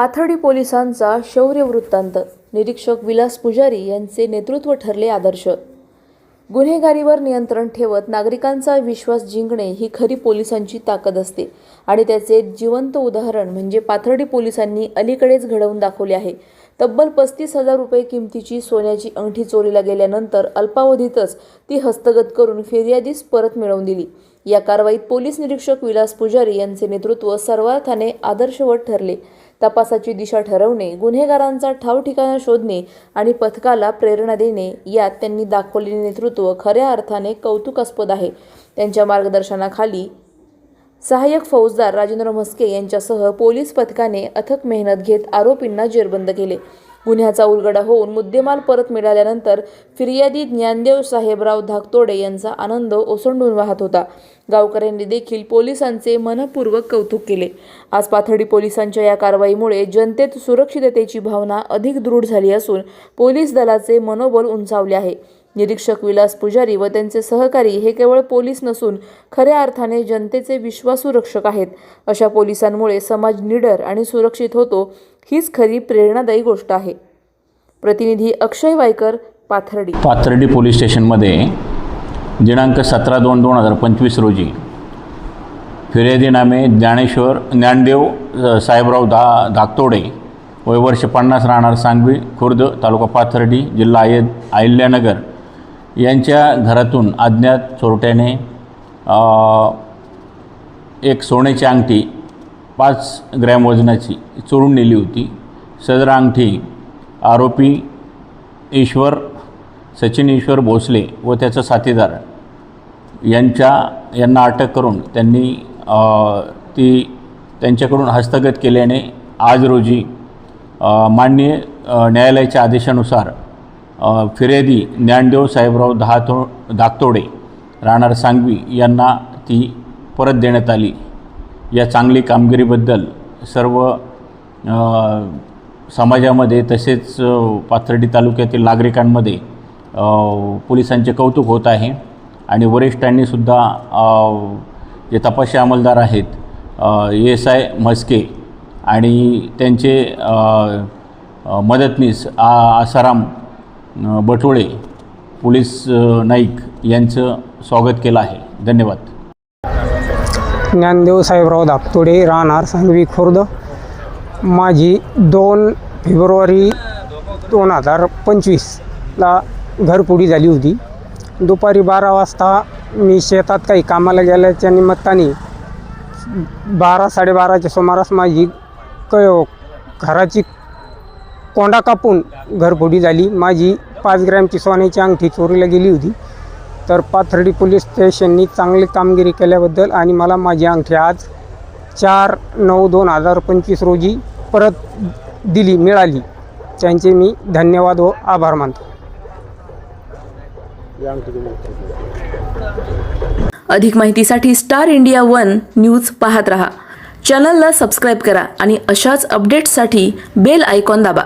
पाथर्डी पोलिसांचा शौर्य वृत्तांत. निरीक्षक विलास पुजारी यांचे नेतृत्व ठरले आदर्श. गुन्हेगारीवर नियंत्रण ठेवत नागरिकांचा विश्वास जिंकणे ही खरी पोलिसांची ताकद असते. आणि त्याचे जिवंत उदाहरण म्हणजे पाथर्डी पोलिसांनी अलीकडेच घडवून दाखवले आहे. तब्बल पस्तीस हजार रुपये किमतीची सोन्याची अंगठी चोरीला गेल्यानंतर अल्पावधीतच ती हस्तगत करून फिर्यादीस परत मिळवून दिली. या कारवाईत पोलीस निरीक्षक विलास पुजारी यांचे नेतृत्व सर्वार्थाने आदर्शवत ठरले. तपासाची दिशा ठरवणे गुन्हेगारांचा ठावठिकाणा शोधणे आणि पथकाला प्रेरणा देणे यात त्यांनी दाखवलेले नेतृत्व खऱ्या अर्थाने कौतुकास्पद आहे. त्यांच्या मार्गदर्शनाखाली सहाय्यक फौजदार राजेंद्र म्हस्के यांच्यासह पोलीस पथकाने अथक मेहनत घेत आरोपींना जेरबंद केले. गुन्ह्याचा उलगडा होऊन मुद्देमाल परत मिळाल्यानंतर फिर्यादी ज्ञानदेव साहेबराव धाकतोडे यांचा आनंद ओसंडून वाहत होता. गावकऱ्यांनी देखील पोलिसांचे मनपूर्वक कौतुक केले. आज पाथर्डी पोलिसांच्या या कारवाईमुळे जनतेत सुरक्षिततेची भावना अधिक दृढ झाली असून पोलीस दलाचे मनोबल उंचावले आहे. निरीक्षक विलास पुजारी व त्यांचे सहकारी हे केवळ पोलीस नसून खऱ्या अर्थाने जनतेचे विश्वासू रक्षक आहेत. अशा पोलिसांमुळे समाज निडर आणि सुरक्षित होतो हीच खरी प्रेरणादायी गोष्ट आहे. प्रतिनिधी अक्षय वायकर पाथर्डी. पाथर्डी पोलीस स्टेशनमध्ये दिनांक सतरा दोन दोन हजार पंचवीस रोजी फिर्यादी नामे ज्ञानेश्वर ज्ञानदेव साहेबराव दा धाकतोडे वय वर्ष पन्नास राहणार सांगवी खुर्द तालुका पाथर्डी जिल्हा आय अहिल्यानगर यांच्या घरातून अज्ञात चोरट्याने एक सोन्याची अंगठी पाच ग्रॅम वजनाची चोरून नेली होती. सदर अंगठी आरोपी ईश्वर सचिन ईश्वर भोसले व त्याचा साथीदार यांच्या यांना अटक करून त्यांनी ती त्यांच्याकडून हस्तगत केल्याने आज रोजी माननीय न्यायालयाच्या आदेशानुसार फिर्यादी ज्ञानदेव साहेबराव दहातो दागतोडे राहणार सांगवी यांना ती परत देण्यात आली. या चांगली कामगिरीबद्दल सर्व समाजामध्ये तसेच पाथर्डी तालुक्यातील नागरिकांमध्ये पोलिसांचे कौतुक होत आहे आणि वरिष्ठांनीसुद्धा जे तपासी अंमलदार आहेत ए एस आय म्हस्के आणि त्यांचे मदतनीस आ आसाराम बटोळे पोलीस नाईक यांचं स्वागत केलं आहे. धन्यवाद. ज्ञानदेव साहेबराव धाकतोडे राहणार सांगवी खुर्द. माझी दोन फेब्रुवारी दोन हजार पंचवीसला घरपुडी झाली होती. दुपारी बारा वाजता मी शेतात काही कामाला गेल्याच्या निमित्ताने बारा साडेबाराच्या सुमारास माझी क घराची कोंडा कापून घरफोडी झाली. माझी पाच ग्रॅमची सोन्याची अंगठी चोरीला गेली होती. तर पाथर्डी पोलीस स्टेशननी चांगली कामगिरी केल्याबद्दल आणि मला माझी अंगठी आज चार नऊ दोन हजार पंचवीस रोजी परत दिली मिळाली. त्यांचे मी धन्यवाद व आभार मानतो. अधिक माहितीसाठी स्टार इंडिया वन न्यूज पाहत रहा. चॅनलला सबस्क्राईब करा आणि अशाच अपडेट्ससाठी बेल आयकॉन दाबा.